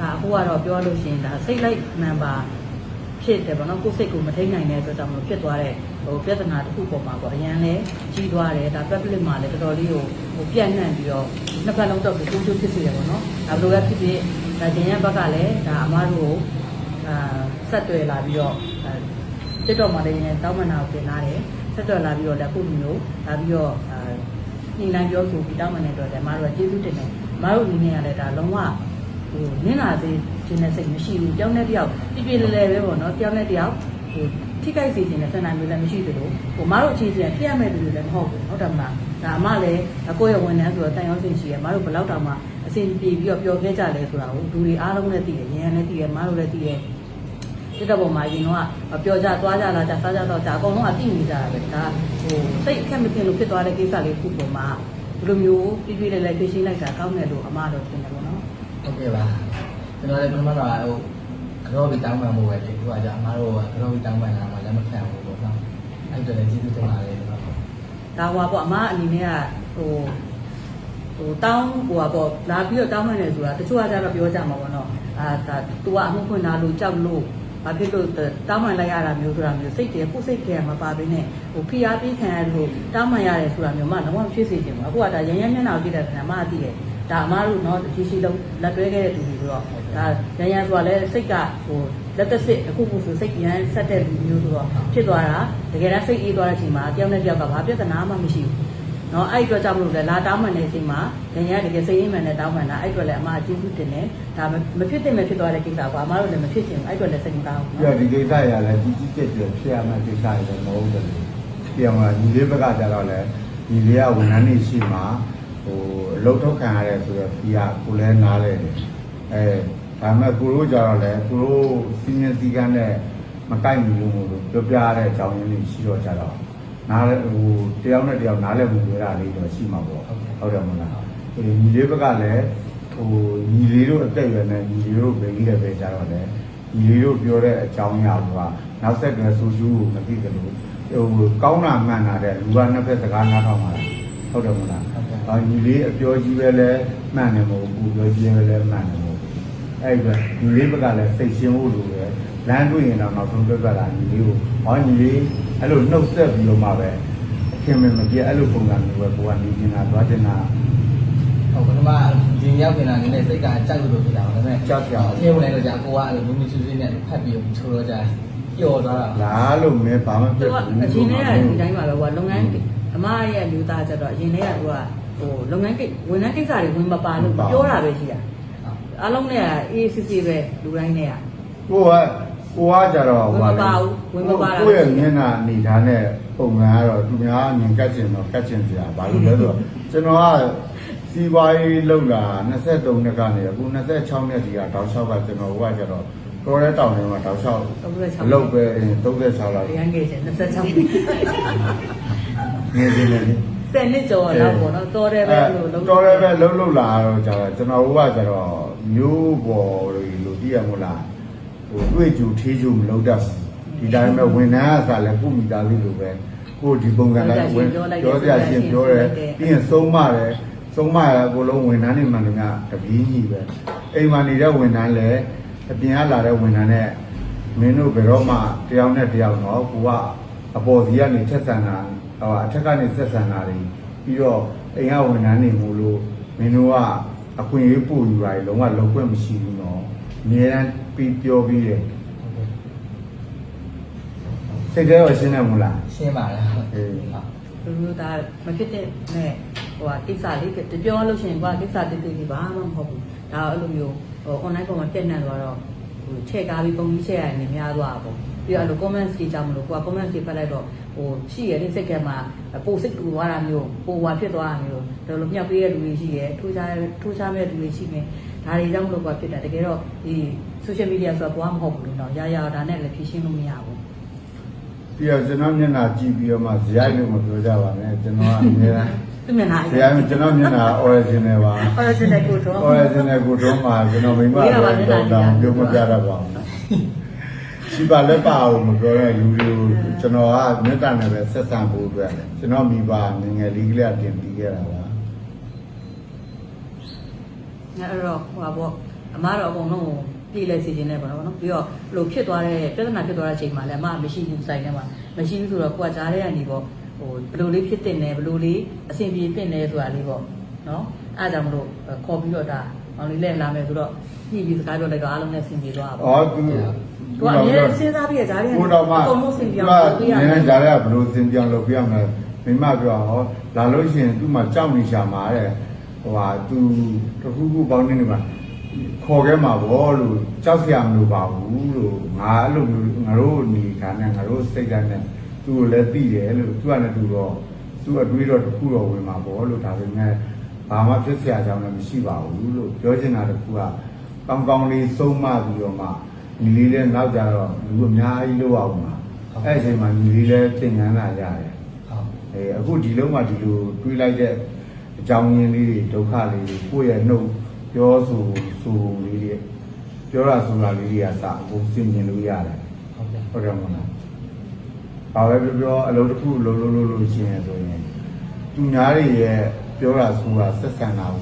ဒါအခုကတော့ပြောလို့ရှိရင်ဒါစိတ်လိုက်နံပါတ်ဖြစ်တယ်ပေါ့နော်ကိုယ်စိတ်ကိုမထိန်နိုင်တဲ့အတွက်ကြောင့်မလို့ဖြစ်သွားတဲ့ဟိုပြဿနာတစ်ခုပေါ်မှာပေါ့အရန်လဲကြီးသွားတယ်ဒါ public မှာလည်းတော်တော်လေးကိုဟိုပြန့်နှံ့ပြီးတော့နှစ်ဖက်လုံးတော့ကိုကျိုးကျိုးဖြစ်စေတယ်ပေါ့နော်ဒါဘယ်လိုပဲဖြစ်ဖြစ်ဒါကျင်ရဘက်ကလည်းဒါအမားတို့ကိုအာဆက်တွေ့လာပြီးတော့တစ်တော့မှလည်းတောင်းမနာကိုပြင်လာတယ်ဆက်တွေ့လာပြီးတော့လက်ခုမျိုးလာပြီးတော့အာညှိနှိုင်းပြောဆိုပြီးတောင်းပန်တဲ့အတွက်လည်းမတို့ကကျေးဇူးတင်တယ်မတို့အနေနဲ့ကလည်းဒါလုံးဝ ဟိုနင်းလာစေခြင်းနဲ့စိတ်မရှိဘူးကြောင်းတဲ့တယောက်ပြပြလဲလဲပဲပေါ့နော်ကြောင်းတဲ့တယောက်ဟိုထိခိုက်စေခြင်းနဲ့ဆန္ဒမျိုးလည်းမရှိသလိုဟိုမတို့အခြေချင်းပြရမဲ့သူတွေလည်းမဟုတ်ဘူးဟုတ်တယ်မလားဒါမှလည်းအကိုရဲ့ဝန်ထမ်းဆိုတော့တန်ရောစင်ရှိရမတို့ဘယ်တော့တောင်မှအဆင်ပြေပြီးတော့ပျော်ခဲ့ကြလဲဆိုတာကိုလူတွေအားလုံးလည်းသိတယ်ဉာဏ်လည်းသိတယ်မတို့လည်းသိတယ်တက်တဲ့ပုံမှာရင်တော့ပျော်ကြသွားကြလာကြစားကြတော့ဒါအကုန်လုံးအတိနေကြတာပဲဒါဟိုစိတ်အခက်မတင်လို့ဖြစ်သွားတဲ့ကိစ္စလေးခုပုံမှာဒီလိုမျိုးပြပြလေးလေးပြရှင်းလိုက်တာကောင်းတယ်လို့အမတော့ထင်တယ်ပေါ့နော် ဟုတ်ကဲ့ပါကျွန်တော်လည်းပထမတော့ဟိုကတော့ပြီးတောင်းပန်မှုပဲလေခုကကြာအမားတို့ကတော့ပြီးတောင်းပန်တာမှလည်းမခံဘူးပေါ့နော်အဲ့ဒါလည်းကျေးဇူးတင်ပါတယ်ကျွန်တော်ဒါဟွာပေါ့အမအနေနဲ့ကဟိုဟိုတောင်းဟိုပါပေါ့လာပြီးတော့တောင်းမှန်းတယ်ဆိုတာတချို့ကကြတော့ပြောကြမှာပေါ့နော်အာဒါ तू ကအမှုဖွင့်တာလို့ကြောက်လို့ဘာဖြစ်လို့တောင်းမှန်လိုက်ရတာမျိုးဆိုတာမျိုးစိတ်တယ်ကိုယ်စိတ်တယ်မပါဘဲနဲ့ဟိုဖိအားပေးခံရလို့တောင်းမှန်ရတယ်ဆိုတာမျိုးမှလုံးဝမဖြစ်စေချင်ဘူးအခုကဒါရရမျက်နှာကိုကြည့်တဲ့ခါမှအသိတယ် ဒါအမားတို့နော်ဒီရှိလုံးလက်တွဲခဲ့တဲ့သူတွေဆိုတော့ဒါရရဆိုတာလဲစိတ်ကဟိုလက်သက်စစ်အခုခုဆိုစိတ်ရမ်းဆက်တဲ့လူမျိုးဆိုတော့ဖြစ်သွားတာတကယ်တမ်းစိတ်အေးသွားတဲ့အချိန်မှာတယောက်နဲ့တယောက်ကဘာပြဿနာမှမရှိဘူးနော်အဲ့အတွက်ကြောင့်မလို့လဲလာတောင်းမှန်တဲ့အချိန်မှာညညတကယ်စိတ်ရင်းမှန်နဲ့တောင်းမှန်တာအဲ့အတွက်လည်းအမအကျေးဇူးတင်တယ်ဒါမဖြစ်တဲ့မဖြစ်သွားတဲ့ကိစ္စကွာအမတို့လည်းမဖြစ်ချင်ဘူးအဲ့အတွက်လည်းစိတ်မကောင်းဘူးပြဒီကိစ္စရလဲကြီးကြီးကျယ်ကျယ်ဖြစ်ရမယ့်ကိစ္စတွေမဟုတ်တယ်ပြောင်းလာညီလေးဘက်ကကြတော့လဲညီလေးကဝန်ထမ်းနေရှိမှ ဟိုအလုပ်ထုတ်ခံရတဲ့ဆိုတော့ဖီကကိုလည်းနားလဲတယ်အဲဒါပေမဲ့ကိုတို့ကြတော့လဲကိုတို့စီမံစည်းကမ်းနဲ့မကိုက်ဘူးလို့ပြောပြရတဲ့အကြောင်းရင်းလေးရှိတော့ကြတော့နားလဲဟိုတယောက်နဲ့တယောက်နားလဲမှုပြောတာလေးတော့ရှိမှာပေါ့ဟုတ်တယ်မလားဒီညီလေးဘက်ကလည်းဟိုညီလေးတို့အသက်အရွယ်နဲ့ညီလေးတို့ပဲကြီးတယ်ပဲကြတော့လဲညီလေးတို့ပြောတဲ့အကြောင်းအရာကနောက်ဆက်တွဲဆိုရှူကိုမသိတယ်လို့ဟိုကောင်းတာမှန်တာတဲ့လူကနှစ်ဖက်စကားနားထောင်ပါလားဟုတ်တယ်မလား။ အော်ညီလေးအပြောကြီးပဲလဲမှန်တယ်မဟုတ်ဘူးပြောကြီးပဲလဲမှန်တယ်မဟုတ်ဘူး။အဲ့ဒါညီလေးဘက်ကလည်းစိတ်ရှင်းဖို့လိုတယ်။လမ်းတွေ့ရင်တော့နောက်ဆုံးပြတ်သွားတာညီလေးကိုဟောညီလေးအဲ့လိုနှုတ်ဆက်ပြီးတော့မှပဲအခင်မမပြအဲ့လိုပုံစံမျိုးပဲကိုကနေနေတာသွားတင်တာဟုတ်ပထမဒီရောက်နေတာနည်းနည်းစိတ်ကကြောက်လို့ဖြစ်တာပါဒါပေမဲ့ကြောက်ကြောက်အင်းဝင်လိုက်တော့ကြာကိုကအဲ့လိုမူမူဆူဆူနဲ့ဖတ်ပြီးချိုးတော့ကြာပျော်သွားတာလားလို့မဲဘာမှပြသူတ်ကဘူးအချိန်နဲ့ဒီတိုင်းမှာပဲကွာလုပ်ငန်းအမရဲ့လူသားကြတော့အရင်တည်းကသူက ဟိုလုပ်ငန်းကိဝန်ထမ်းကိစ္စတွေဝင်မပါလို့ပြောတာပဲရှိတာအားလုံးနဲ့အေးစစ်စစ်ပဲလူတိုင်းနဲ့ကကိုကကိုကကြတော့ဝင်မပါဘူးဝင်မပါတာကိုယ့်ရဲ့မျက်နှာအနေထားနဲ့ပုံမှန်ကတော့သူများမြင်ကတ်ကျင်တော့ကတ်ကျင်စရာဘာလို့လဲဆိုတော့ကျွန်တော်ကစီးပွားရေးလုပ်လာ23နှစ်ကနေအခု26နှစ်ဒီကတောက်လျှောက်ကကျွန်တော်ကကြတော့တော်တဲ့တောင်ထဲမှာတောက်လျှောက်အလုပ်ပဲ36လောက်ရန်ခဲ့ချင်26နေနေနေဆယ် နှစ်ကျော်တော့ပေါ့နော်တော်တယ်ပဲလို့လုံးတော်တယ်ပဲလှုပ်လှုပ်လာတော့ကြတော့ကျွန်တော်တို့ကကြတော့မျိုးပေါ်လို့တည်ရမို့လားဟိုတွေ့ကြူထေးကြူမလုပ်တတ်ဘူးဒီတိုင်းပဲဝန်ထမ်းအစားလည်းကိုမိသားစုလိုပဲကိုဒီပုံစံလိုက်ဝင်ပြောပြရှင်ပြောတယ်ပြီးရင်သုံးမတယ်သုံးမရအကုန်လုံးဝန်ထမ်းတွေမှန်တယ်ကတပင်းကြီးပဲအိမ်မှာနေတဲ့ဝန်ထမ်းလည်းအပြင်ကလာတဲ့ဝန်ထမ်းနဲ့မင်းတို့ဘယ်တော့မှတယောက်နဲ့တယောက်တော့ကိုကအပေါ်စီကနေချက်ဆန်တာ ဟိုအထက်ကနေဆက်ဆန်တာတွေပြီးတော့အိမ်ကဝန်ထမ်းတွေမို့လို့မင်းတို့ကအခွင့်အရေးပို့ယူတာတွေလုံးဝလုံးခွင့်မရှိဘူးနော်အများတန်းပြီးပြောပြီးတယ်စိတ်ထဲရောရှင်းတယ်မို့လားရှင်းပါလားအေးလူမျိုးသားမဖြစ်တဲ့နဲ့ဟိုဟာကိစ္စလေးတပြောလို့ရှိရင်ကွာကိစ္စတိတိလေးဘာမှမဟုတ်ဘူးဒါအဲ့လိုမျိုးဟို online ပေါ်မှာပြည့်နှံ့သွားတော့ဟိုချက်ကားပြီးပုံကြီးချက်ရနေများသွားတာပေါ့ ပြီးတော့အဲ့လို comments တွေကြောင့်မလို့ကွာ comments တွေဖတ်လိုက်တော့ဟိုရှိရတဲ့စိတ်ကမှာပိုစိတ်ကူသွားတာမျိုးပိုဝါဖြစ်သွားတာမျိုးဒါလိုမြောက်ပေးတဲ့လူတွေရှိရထိုးချထိုးချမဲ့လူတွေရှိနေဒါတွေကြောင့်မလို့ကွာဖြစ်တာတကယ်တော့ဒီ social media ဆိုတာဘာမှမဟုတ်ဘူးလို့တော့ရရဒါနဲ့လည်းဖြည့်ရှင်းလို့မရဘူးပြီးတော့ကျွန်တော်မျက်နှာကြည့်ပြီးတော့မှဇယိုက်လို့မပြောကြပါနဲ့ကျွန်တော်ကအများအားသူမျက်နှာဇယိုက်ကျွန်တော်မျက်နှာ original ပါ original ကိုတော့ original ကိုတော့မှကျွန်တော်မိမတော့တောင်းပြောမပြတတ်ပါဘူး ရှိပါလက်ပါအောင်မပြောတဲ့လူတွေကိုကျွန်တော်ကမေတ္တာနဲ့ပဲဆက်ဆံဖို့အတွက်ကျွန်တော်မိဘငငယ်လေးကလေးတင်ပြီးခဲ့တာပါအဲ့တော့ဟိုပါပေါ့ဟအမတော့အကုန်လုံးကိုပြည်လဲစီခြင်းနဲ့ပေါ့နော်ပြီးတော့ဘလို့ဖြစ်သွားတဲ့ပြဿနာဖြစ်သွားတဲ့အချိန်မှာလည်းအမမရှိဘူးစိုက်ထဲမှာမရှိဘူးဆိုတော့ကိုကကြားထဲကနေပေါ့ဟိုဘလို့လေးဖြစ်တင်တယ်ဘလို့လေးအဆင်ပြေတင်တယ်ဆိုတာလေးပေါ့နော်အဲ့ဒါကြောင့်မလို့ခေါ်ပြီးတော့ဒါ မောင်လေးလည်းလာမယ်ဆိုတော့ညှိပြီးစကားပြောလိုက်တော့အားလုံးနဲ့အဆင်ပြေသွားတာပေါ့ဩသူကိုကအများစဉ်းစားပြီးကြားထဲကနေကိုတော့မှအကုန်လုံးအဆင်ပြေသူအောင်ကလုပ်ပေးရနည်းနတယ်ည်းကြားရဘလို့စင်ပြောင်းလုပ်ပြရမယ်မိမပြောဟောလာလို့ရှိရင်သူ့မှာကြောက်နေရှာမှာတဲ့ဟိုဟာသူတခုခုပေါင်းနေနေမှာခေါ်ခဲ့မှာဗောလို့ကြောက်စရာမလိုပါဘူးလို့ငါအဲ့လိုမျိုးငါတို့နေခါနဲ့ငါတို့စိတ်ဓာတ်နဲ့သူ့ကိုလည်းသိတယ်လို့သူကလည်းသူတော့သူ့အတွေးတော့တခုတော့ဝင်မှာဗောလို့ဒါပေမဲ့ ဘာမှဖြစ်စရာအကြောင်းလည်းမရှိပါဘူးလို့ပြောချင်တာတခုကကောင်းကောင်းလေးဆုံးမပြီးတော့မှညီလေးလည်းနောက်ကြတော့လူအများကြီးလို့အောင်မှာအဲ့ဒီအချိန်မှာညီလေးလည်းသင်ငန်းလာရတယ်ဟုတ်အဲအခုဒီလုံးမှဒီလိုတွေးလိုက်တဲ့အကြောင်းရင်းလေးတွေဒုက္ခလေးတွေကိုယ့်ရဲ့နှုတ်ပြောဆိုဆိုလေးတွေပြောရဆိုတာလေးတွေကစအကုန်ဆင်ခြင်လို့ရတယ်ဟုတ်ကဲ့ဟုတ်တယ်မဟုတ်လားဘာပဲပြောပြောအလုပ်တစ်ခုလုံးလုံးလုံးလို့ရှိရင်ဆိုရင်သူများတွေရဲ့ ပြောတာဆိုတာဆက်ဆံတာက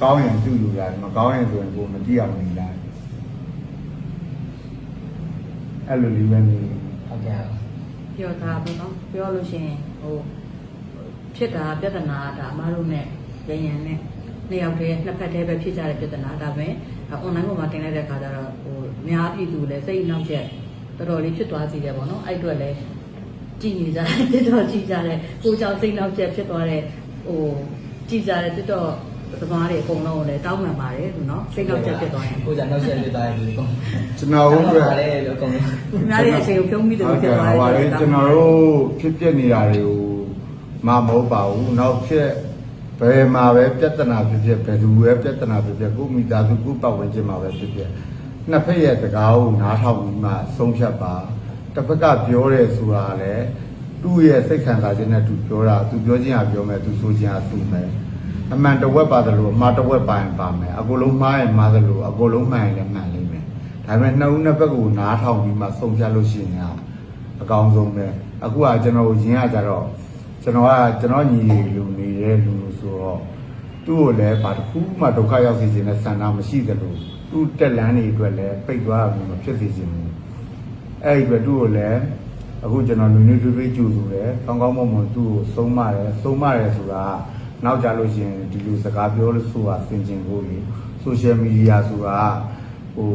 ကောင်းရင်ပြုလို့ရတယ်မကောင်းရင်ဆိုရင်ကိုမကြည့်အောင်နေလိုက်အဲ့လိုလေးပဲနေဟုတ်ကဲ့ပြောတာပေါ့နော်ပြောလို့ရှိရင်ဟိုဖြစ်တာပြဿနာဒါအမတို့နဲ့ရရန်နဲ့နှစ်ယောက်တည်းနှစ်ဖက်တည်းပဲဖြစ်ကြတဲ့ပြဿနာဒါပဲအွန်လိုင်းပေါ်မှာတင်လိုက်တဲ့အခါကျတော့ဟိုအများပြည်သူလည်းစိတ်အနှောက်အယှက်တော်တော်လေးဖြစ်သွားစီတယ်ပေါ့နော်အဲ့အတွက်လည်းကြည်နေကြတယ်တော်တော်ကြည်ကြတယ်ကိုကြောင့်စိတ်အနှောက်အယှက်ဖြစ်သွားတဲ့ဟို ကြည်ကြတယ်တော်တော်သမားတွေအကုန်လုံးကိုလည်းတောင်းပန်ပါတယ်သူနော်စိတ်အနှောက်အယှက်ဖြစ်သွားရင်ကိုကြနောက်ဆက်ဖြစ်သွားရင်ဒီကောင်ကျွန်တော်တို့ကပါတယ်လို့ကောင်သူများတွေအချိန်ကိုဖြုံးပြီးတယ်လို့ဖြစ်သွားဟုတ်တယ်ကဲ့ဟိုပါလေကျွန်တော်တို့ဖြစ်ပြနေတာတွေကိုမမဟုတ်ပါဘူးနောက်ဖြစ်ဘယ်မှာပဲပြဿနာဖြစ်ဖြစ်ဘယ်သူပဲပြဿနာဖြစ်ဖြစ်ကိုယ့်မိသားစုကိုယ့်ပတ်ဝန်းကျင်မှာပဲဖြစ်ဖြစ်နှစ်ဖက်ရဲ့စကားကိုနားထောင်ပြီးမှဆုံးဖြတ်ပါတစ်ဖက်ကပြောတယ်ဆိုတာလည်း သူ့ရဲ့စိတ်ခံစားခြင်းနဲ့သူပြောတာသူပြောခြင်းဟာပြောမယ်သူဆိုခြင်းဟာဆိုမယ်အမှန်တဝက်ပါတယ်လို့အမှားတဝက်ပါရင်ပါမယ်အကုန်လုံးမှားရင်မှားတယ်လို့အကုန်လုံးမှန်ရင်လည်းမှန်လိမ့်မယ်ဒါပေမဲ့နှစ်ဦးနှစ်ဘက်ကိုနားထောင်ပြီးမှဆုံးဖြတ်လို့ရှိရင်ဟာအကောင်းဆုံးပဲအခုကကျွန်တော်ရင်းရကြတော့ကျွန်တော်ကကျွန်တော်ညီလူနေတဲ့လူလို့ဆိုတော့သူ့ကိုလည်းဘာတစ်ခုမှဒုက္ခရောက်စေခြင်းနဲ့ဆန္ဒမရှိသလိုသူ့တက်လန်းတွေအတွက်လည်းပိတ်သွားတာမျိုးမဖြစ်စေချင်ဘူးအဲ့ဒီအတွက်သူ့ကိုလည်း အခုကျွန်တော်လူမျိုးတွေးတွေးကြိုဆိုတယ်ကောင်းကောင်းမွန်မွန်သူ့ကိုဆုံးမတယ်ဆုံးမတယ်ဆိုတာကနောက်ကြလို့ရှိရင်ဒီလိုစကားပြောလို့ဆိုတာဆင်ခြင်ဖို့လေဆိုရှယ်မီဒီယာဆိုတာကဟို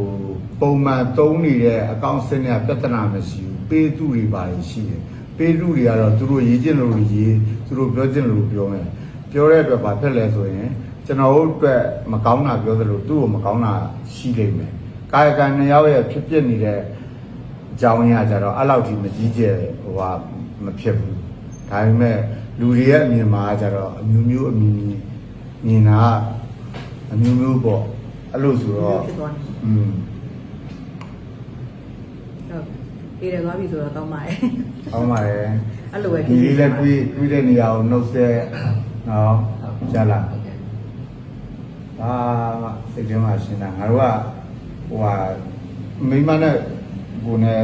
ပုံမှန်သုံးနေတဲ့အကောင့်စနစ်ကပြဿနာမရှိဘူးပေးသူတွေပါတယ်ရှိတယ်ပေးသူတွေကတော့သူတို့ရေးကျင်လို့ရေးသူတို့ပြောကျင်လို့ပြောမယ်ပြောတဲ့အတွက်ဘာဖြစ်လဲဆိုရင်ကျွန်တော်တို့အတွက်မကောင်းတာပြောသလိုသူ့ကိုမကောင်းတာရှိလိမ့်မယ်ကာယကံနှစ်ယောက်ရဲ့ဖြစ်ဖြစ်နေတဲ့အ ကြောင်းအရာကြတော့အဲ့လောက်ကြီးမကြီးကျယ်ဟိုဟာမဖြစ်ဘူးဒါပေမဲ့လူတွေရဲ့အမြင်မှာကြတော့အမျိုးမျိုးအမြင်ကြီးမြင်တာကအမျိုးမျိုးပေါ့အဲ့လိုဆိုတော့ဖြစ်သွားတယ်อืมဟုတ်ပြေးတယ်သွားပြီဆိုတော့ကောင်းပါတယ်အောင်းပါတယ်အဲ့လိုပဲဒီလေးလည်းတွေးတွေးတဲ့နေရာကိုနှုတ်ဆက်နော်ကြားလားဟုတ်ကဲ့အာစိတ်ထဲမှာရှင်းတာငါတို့ကဟိုဟာမိမနဲ့ ကိုယ်နဲ့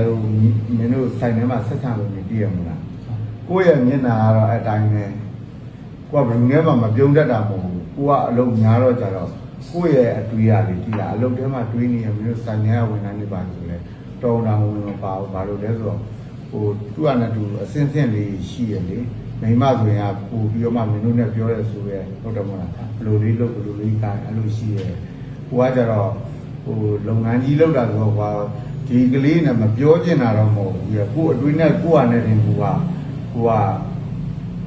မင်းတို့ဆိုင်ထဲမှာဆက်ဆံလို့မတည်ရမလားကိုယ့်ရဲ့မျက်နှာကတော့အတိုင်းပဲကိုကဘယ်ငယ်မှမပြုံးတတ်တာမဟုတ်ဘူးကိုကအလုံးများတော့ကြတော့ကိုယ့်ရဲ့အတွေးရလေးတည်တာအလုံးထဲမှာတွေးနေရမင်းတို့ဆိုင်ထဲကဝန်ထမ်းတွေပါဆိုလဲတော်တာဝင်မပါဘူးဘာလို့လဲဆိုတော့ဟိုသူ့အနေနဲ့သူအစင်းစင်းလေးရှိရလေမိမဆိုရင်ကပို့ပြီးတော့မှမင်းတို့နဲ့ပြောရဲဆိုရဲဟုတ်တယ်မလားဘလိုလေးလုပ်ဘလိုလေးကိုင်းအဲ့လိုရှိရဲဟိုကကြတော့ဟိုလုပ်ငန်းကြီးလုပ်တာဆိုတော့ကွာ ဒီကလေးနဲ့မပြောချင်တာတော့မဟုတ်ဘူးပြကို့အတွင်းနဲ့ကို့အနေနဲ့တင်ကိုကကိုက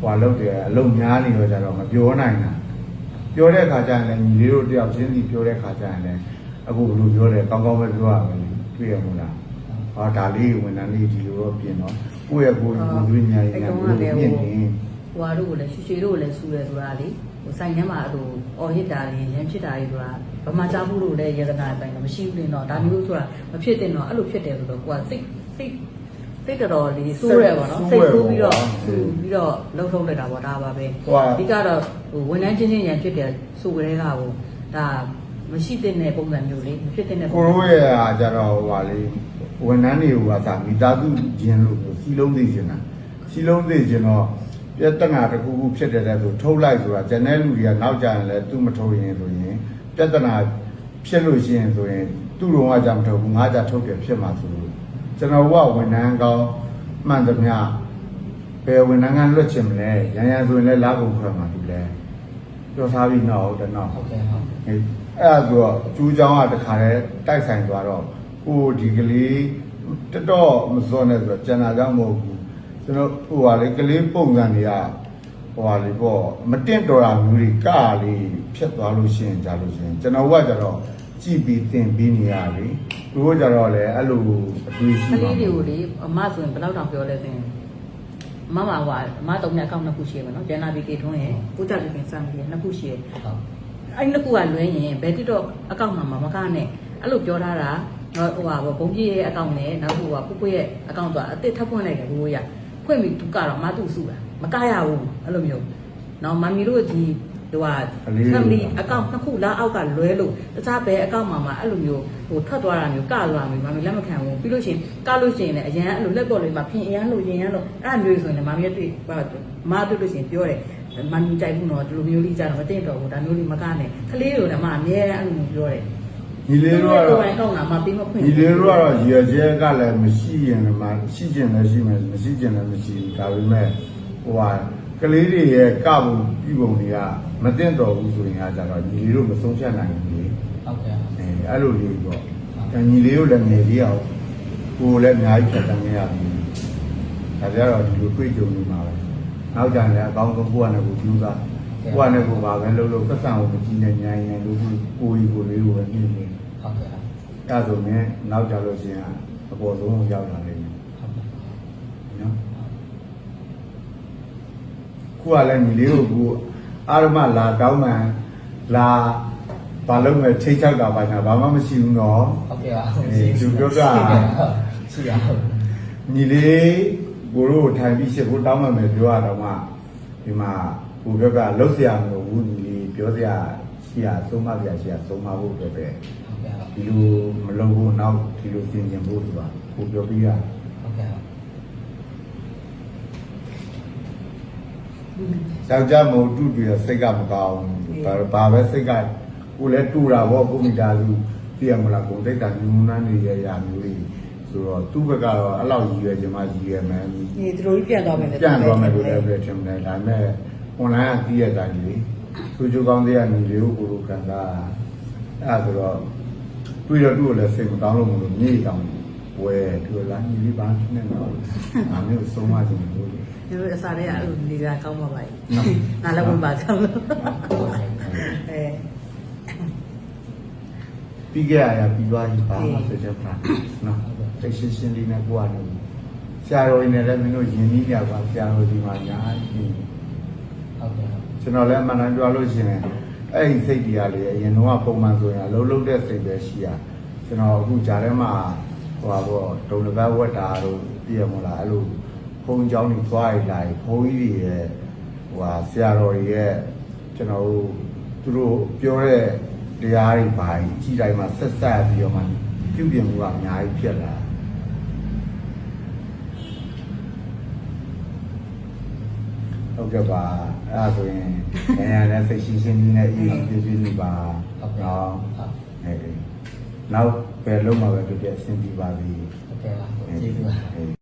ဟွာလုပ်တယ်အလုပ်များနေတော့ကြတော့မပြောနိုင်တာပြောတဲ့အခါကျရင်လည်းညီလေးတို့တယောက်ချင်းစီပြောတဲ့အခါကျရင်လည်းအခုဘလို့ပြောတယ်ကောင်းကောင်းပဲပြောရမယ်တွေ့ရမို့လားဟာဒါလေးဝန်ထမ်းလေးဒီလိုတော့ပြင်တော့ကိုယ့်ရဲ့ကိုယ်ကိုယ်ကိုယ်ညာရည်နဲ့ကိုယ်မြင့်နေဟိုဟာတို့ကိုလည်းရွှေရွှေတို့ကိုလည်းဆူတယ်ဆိုတာလေဟိုဆိုင်ထဲမှာအဲ့လိုအော်ဟစ်တာလေးရမ်းဖြစ်တာလေးဆိုတာ ဗမာကြားဘူးလို့လည်းယေဒနာပိုင်းတော့မရှိဘူးလေတော့ဒါမျိုးဆိုတာမဖြစ်တင်တော့အဲ့လိုဖြစ်တယ်ဆိုတော့ကိုကစိတ်စိတ်စိတ်တော်တော်လေးစိုးရဲပါတော့စိတ်ဆိုးပြီးတော့ဆူပြီးတော့လှုပ်ထုတ်လိုက်တာပေါ့ဒါပါပဲအဓိကတော့ဟိုဝန်ထမ်းချင်းချင်းရန်ဖြစ်တယ်ဆိုကြတဲ့ကဟိုဒါမရှိတဲ့ပုံစံမျိုးလေးမဖြစ်တဲ့ပုံကိုရိုးရဲ့အားကြတော့ဟိုပါလေဝန်ထမ်းတွေကသာမိသားစုချင်းလို့စီလုံးသိချင်တာစီလုံးသိချင်တော့ပြဿနာတစ်ခုခုဖြစ်တဲ့တဲ့ဆိုထုတ်လိုက်ဆိုတာဂျန်တဲ့လူတွေကနောက်ကြရင်လည်းသူ့မထုတ်ရင်ဆိုရင် ပြဿနာဖြစ်လို့ရှိရင်ဆိုရင်သူ့တော်ကကြမထုတ်ဘူးငါကြထုတ်တယ်ဖြစ်မှာဆိုလို့ကျွန်တော်ကဝန်ထမ်းကောင်းမှန်သမျှဘယ်ဝန်ထမ်းကလွတ်ချင်မလဲရန်ရန်ဆိုရင်လည်းလာဖို့ခေါ်မှာသူလဲပြောစားပြီးနောက်တော့နောက်ဟုတ်ကဲ့ဟုတ်အဲ့ဒါဆိုတော့အကျိုးချောင်းကတခါတည်းတိုက်ဆိုင်သွားတော့ဟိုဒီကလေးတတော့မစောနဲ့ဆိုတော့ကျန်တာကြောင့်မဟုတ်ဘူးကျွန်တော်ဟိုဟာလေကလေးပုံစံတွေက ဟိုဟာလေပေါ့မတင့်တော်တာမျိုးတွေကလေးဖြစ်သွားလို့ရှိရင်ကြာလို့ရှိရင်ကျွန်တော်ကကြတော့ကြည်ပြီးသင်ပြီးနေရလေသူတို့ကြတော့လေအဲ့လိုအတွေ့ရှိကပါလေးတွေကိုလေအမဆိုရင်ဘယ်တော့တောင်ပြောလဲဆိုရင်အမမဟွာအမတုံးနဲ့အကောင့်နှစ်ခုရှိရမယ်နော်ဂျန်နာဘီကေထွန်းရဲ့ကိုကြတဲ့ခင်စံပြီးနှစ်ခုရှိရဟုတ်အဲ့နှစ်ခုကလွဲရင်ဘယ်တိတော့အကောင့်မှာမကနဲ့အဲ့လိုပြောထားတာဟိုဟာဘုံကြီးရဲ့အကောင့်နဲ့နောက်ဟိုဟာပုပွရဲ့အကောင့်တော့အစ်စ်ထပ်ဖွင့်လိုက်တယ်ဘိုးရ ဖွင့်ပြီးသူကတော့မတူစုတာမကရဘူးအဲ့လိုမျိုးနော်မမီတို့ဒီဟိုဟာ family အကောင့်နှစ်ခုလားအောက်ကလွဲလို့တခြားဘယ်အကောင့်မှာမှအဲ့လိုမျိုးဟိုထွက်သွားတာမျိုးကသွားမျိုးမမီလက်မခံဘူးပြီးလို့ရှိရင်ကလို့ရှိရင်လည်းအရန်အဲ့လိုလက်ပေါ်လေးမှာဖင်အရန်လို့ရင်ရန်လို့အဲ့လိုမျိုးဆိုရင်မမီတွေ့မတွေ့လို့ရှိရင်ပြောတယ်မမီကြိုက်ဘူးနော်ဒီလိုမျိုးလေးကြတော့မတင်တော့ဘူးဒါမျိုးလေးမကနဲ့ကလေးတို့လည်းမအမြဲအဲ့လိုမျိုးပြောတယ် ညီလေးတို့ကတော့ဘယ်ကောင်းတာမပြီးမဖွင့်ညီလေးတို့ကတော့ရည်ရည်ကလည်းမရှိရင်လည်းမရှိကျင်လည်းရှိမယ်မရှိကျင်လည်းမရှိဘူးဒါပေမဲ့ဟိုဟာကလေးတွေရဲ့ကပုံပြုပုံတွေကမတင်တော်ဘူးဆိုရင်အားကြတော့ညီလေးတို့မဆုံးဖြတ်နိုင်ဘူးလေဟုတ်ကဲ့ဟုတ်အဲအဲ့လိုလေးပေါ့အဲညီလေးတို့လည်းငယ်လေးအောင်ကိုယ်လည်းအများကြီးဖြတ်တန်းနေရပြီဒါကြတော့ဒီလိုတွေ့ကြုံနေမှာပဲနောက်ကြရင်လည်းအကောင်းဆုံးကိုယ့်အနေကိုကြိုးစား ကိုယ့်အနေကိုပါပဲလှုပ်လို့ပတ်စံကိုမကြည့်နဲ့ညင်ရင်လို့ကိုယ်ကြီးကိုယ်လေးကိုပဲနေနေဟုတ်ကဲ့ဟုတ်အဲ့ဒါဆိုရင်နောက်ကြလို့ရှိရင်အပေါ်ဆုံးကိုရောက်လာလိမ့်မယ်ဟုတ်ကဲ့နော်ခုကလည်းညီလေးကိုကူအာရမလာတောင်းမှန်လာဘာလို့မဲ့ထိတ်ချောက်တာပါညာဘာမှမရှိဘူးနော်ဟုတ်ကဲ့ပါအေးသူပြောတာရှိရဟုတ်ညီလေးကိုတို့ကိုထိုင်ပြီးရှစ်ကိုတောင်းမှမယ်ပြောရတော့မှဒီမှာ ဟိုဘက်ကလှုပ်ရှားမှုဝူညီလေးပြောစရာရှိတာသုံးမစရာရှိတာသုံးမဖို့အတွက်ပဲဒီလိုမလုပ်ဖို့နောက်ဒီလိုပြင်ကျင်ဖို့ဆိုတာဟိုပြောပြီးရဟုတ်ကဲ့ယောက်ျားမဟုတ်တူပြီးတော့စိတ်ကမကောင်းဘူးဘာဘာပဲစိတ်ကကိုယ်လည်းတူတာဗောကိုမိသားစုပြရမလားကိုတိတ်တာညူနန်းနေရရာမျိုးကြီးဆိုတော့သူ့ဘက်ကတော့အဲ့လောက်ရည်ရွယ်ချင်မှရည်ရွယ်မယ်ဒီသူတို့ပြန်သွားမယ်ပြန်သွားမယ်လို့လည်းထင်တယ်ဒါပေမဲ့ online ကကြီးရတိုင်းလေသူချိုးကောင်းတဲ့ကနေလေကိုကိုကန်တာအဲ့ဒါဆိုတော့တွေ့တော့သူ့ကိုလည်းစိတ်မကောင်းလို့မလို့မြေတောင်ဝဲသူကလာညီလေးပါနဲ့တော့အမျိုးဆုံးမခြင်းလို့ဒီလိုအစားတွေကအဲ့လိုနေတာကောင်းပါပါ့နော်ငါလည်းဝင်ပါကောင်းလို့အဲပြီးခဲ့ရပြီးသွားပြီပါမဆက်ချက်ပါနော်တိတ်ရှင်းရှင်းလေးနဲ့ကိုကနေဆရာတော်ကြီးနဲ့လည်းမင်းတို့ယဉ်နီးကြပါဆရာတော်ဒီမှာညာကြီး ဟုတ်ကဲ့ဟုတ် ကျွန်တော်လည်းအမှန်တမ်းပြောလို့ရှိရင်အဲ့ဒီစိတ်တရားလေးအရင်တော့ပုံမှန်ဆိုရင်အလုံးလုံးတဲ့စိတ်ပဲရှိရကျွန်တော်အခုဂျာထဲမှာဟိုပါပေါ့ဒုံတစ်ပတ်ဝက်တာတို့ပြည့်မလားအဲ့လိုဘုံเจ้าတွေသွားရလိုက်ဘုံကြီးတွေရဲ့ဟိုဟာဆရာတော်တွေရဲ့ကျွန်တော်တို့သူတို့ပြောတဲ့တရားတွေပါကြီးတိုင်းမှာဆက်ဆက်ပြီးတော့မှပြုပြင်မှုကအများကြီးဖြစ်လာ ဟုတ်ကဲ့ပါအဲ့ဒါဆိုရင်နေရာနဲ့စိတ်ရှင်းရှင်းလေးနဲ့အေးပြည့်ပြည့်နေပါဟုတ်ကဲ့နော်ဟုတ်အေးနောက်ပဲလုံးမှာပဲပြည့်ပြည့်အဆင်ပြေပါစေဟုတ်ကဲ့ပါကျေးဇူးပါအေး